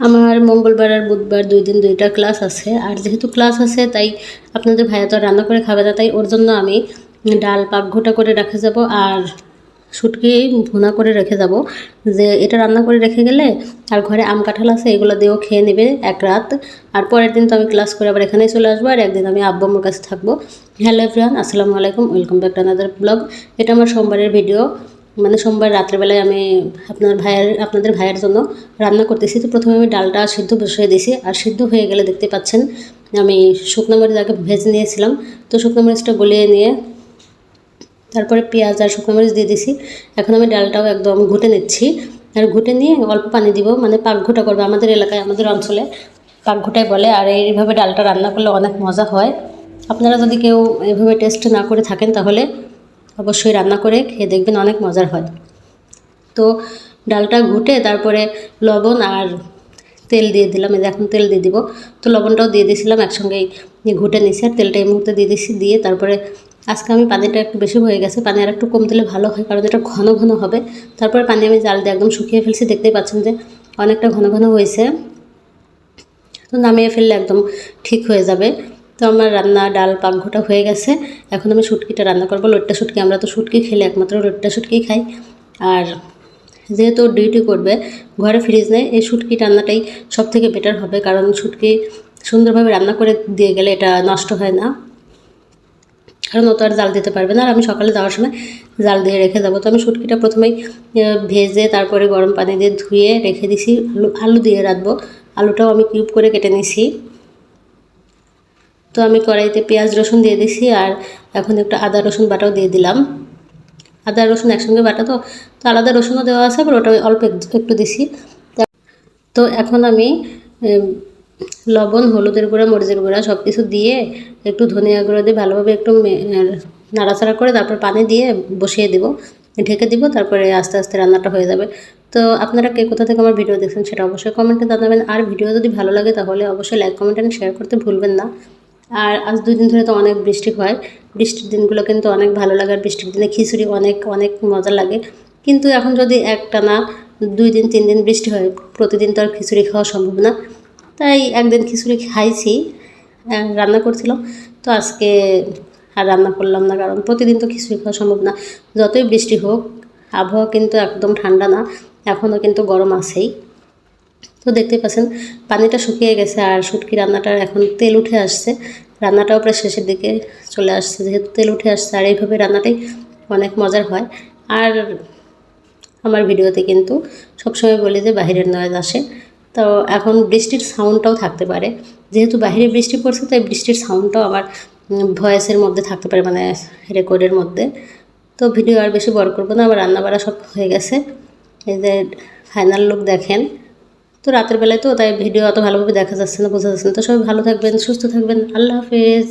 আমার মঙ্গলবার আর বুধবার দুই দিন দুইটা ক্লাস আছে। আর যেহেতু ক্লাস আছে, তাই আপনাদের ভাইয়া তো রান্না করে খাবে না, তাই ওর জন্য আমি ডাল পাক ঘোটা করে রেখে যাব আর শুটকি ভুনা করে রেখে যাব। যে এটা রান্না করে রেখে গেলে আর ঘরে আম কাঁঠাল আছে, এগুলো দিয়েও খেয়ে নেবে এক রাত। আর পরের দিন তো আমি ক্লাস করে আবার এখানেই চলে আসব আর একদিন আমি আব্বু আমার কাছে থাকব। হ্যালো এভরিওয়ান আসসালামু আলাইকুম welcome back to another blog এটা আমার সোমবারের ভিডিও মানে সোমবার রাত্রেবেলায় আমি আপনার ভাইয়ের, আপনাদের ভাইয়ের জন্য রান্না করতেছি। তো প্রথমে আমি ডালটা সিদ্ধ বসিয়ে দিয়েছি। আর সিদ্ধ হয়ে গেলে দেখতে পাচ্ছেন, আমি শুকনো মরিচ আগে ভেজে নিয়েছিলাম। তো শুকনো মরিচটা গলিয়ে নিয়ে তারপরে পেঁয়াজ আর শুকনো মরিচ দিয়ে দিছি এখন আমি ডালটাও একদম ঘুটে নিচ্ছি। আর ঘুটে নিয়ে অল্প পানি দিব মানে পাক ঘোটা করবে। আমাদের এলাকায়, আমাদের অঞ্চলে পাক ঘোটাই বলে। আর এইভাবে ডালটা রান্না করলে অনেক মজা হয়। আপনারা যদি কেউ এভাবে টেস্ট না করে থাকেন তাহলে অবশ্যই রান্না করে খেয়ে দেখবেন অনেক মজার হয়। তো ডালটা ঘুটে তারপরে লবণ আর তেল দিয়ে দিলাম, এই এখন তেল দিয়ে দিব। তো লবণটাও দিয়ে দিয়েছিলাম একসঙ্গেই ঘুটে নিছি আর তেলটা এই মুহূর্তে দিয়ে দিছি, দিয়ে তারপরে আজকে আমি পানিটা একটু বেশি হয়ে গেছে, পানি আর একটু কম দিলে ভালো হয় কারণ এটা ঘন ঘন হবে। তারপরে পানি আমি জাল দিয়ে একদম শুকিয়ে ফেলছি, দেখতেই পাচ্ছেন যে অনেকটা ঘন ঘন হয়েছে। তো নামিয়ে ফেললে একদম ঠিক হয়ে যাবে। তো আমার রান্না, ডাল পাকঘোটা হয়ে গেছে। এখন আমি শুটকিটা রান্না করব। লোটটা শুটকি, আমরা তো শুটকি খেলে একমাত্র লোটটা শুটকি খাই। আর যেহেতু ডিউটি করবে, ঘরে ফ্রিজ নেই, এই শুটকি রান্নাটাই সব থেকে বেটার হবে। কারণ শুটকি সুন্দরভাবে রান্না করে দিয়ে গেলে এটা নষ্ট হয় না। কারণ ও তো আর জাল দিতে পারবে না। আর আমি সকালে যাওয়ার সময় জাল দিয়ে রেখে যাব। তো আমি শুটকিটা প্রথমেই ভেজে তারপরে গরম পানি দিয়ে ধুয়ে রেখে দিছি। আলু আলু দিয়ে রাখব আলুটাও আমি কিউব করে কেটে নিছি। তো আমি কড়াইতে পেঁয়াজ, রসুন দিয়ে দিছি আর এখন একটু আদা, রসুন বাটাও দিয়ে দিলাম। আদা, রসুন একসঙ্গে বাটা তো তো আলাদা রসুনও দেওয়া আছে, আবার ওটা অল্প একটু দিছি। তো এখন আমি লবণ, হলুদের গুঁড়া, মরিচের গুঁড়া সব কিছু দিয়ে একটু ধনিয়া গুঁড়ো দিয়ে ভালোভাবে একটু নাড়াচাড়া করে তারপর পানি দিয়ে বসিয়ে দিব। ঢেকে দিব, তারপরে আস্তে আস্তে রান্নাটা হয়ে যাবে। তো আপনারা কে কোথা থেকে আমার ভিডিও দেখছেন সেটা অবশ্যই কমেন্টে জানাবেন। আর ভিডিও যদি ভালো লাগে তাহলে অবশ্যই লাইক, কমেন্ট অ্যান্ড শেয়ার করতে ভুলবেন না। আর আজ দুই দিন ধরে তো অনেক বৃষ্টি হয়। বৃষ্টির দিনগুলো কিন্তু অনেক ভালো লাগে আর বৃষ্টির দিনে খিচুড়ি অনেক অনেক মজা লাগে। কিন্তু এখন যদি একটা না দুই দিন, তিন দিন বৃষ্টি হয়, প্রতিদিন তো আর খিচুড়ি খাওয়া সম্ভব না। তাই একদিন খিচুড়ি খাইছি রান্না করছিলাম। তো আজকে আর রান্না করলাম না, কারণ প্রতিদিন তো খিচুড়ি খাওয়া সম্ভব না। যতই বৃষ্টি হোক, আবহাওয়া কিন্তু একদম ঠান্ডা না। এখনও কিন্তু গরম আছেই। তো দেখতে পাচ্ছেন, পানিটা শুকিয়ে গেছে আর শুটকি রান্নাটার এখন তেল উঠে আসছে। রান্নাটাও প্রায় শেষের দিকে চলে আসছে, যেহেতু তেল উঠে আসছে আর এইভাবে রান্নাটাই অনেক মজার হয়। আর আমার ভিডিওতে কিন্তু সবসময় বলি যে বাহিরের নয়েজ আসে। তো এখন বৃষ্টির সাউন্ডটাও থাকতে পারে। যেহেতু বাইরে বৃষ্টি পড়ছে, তাই বৃষ্টির সাউন্ডটাও আমার ভয়েসের মধ্যে থাকতে পারে মানে রেকর্ডের মধ্যে। তো ভিডিও আর বেশি বড় করব না, আমার রান্নাবাড়া সব হয়ে গেছে। এই যে ফাইনাল লুক দেখেন। তো রাতের বেলায় তো, তাই ভিডিও অত ভালোভাবে দেখা যাচ্ছে না, বোঝা যাচ্ছে না। তো সবাই ভালো থাকবেন, সুস্থ থাকবেন। আল্লাহ হাফেজ।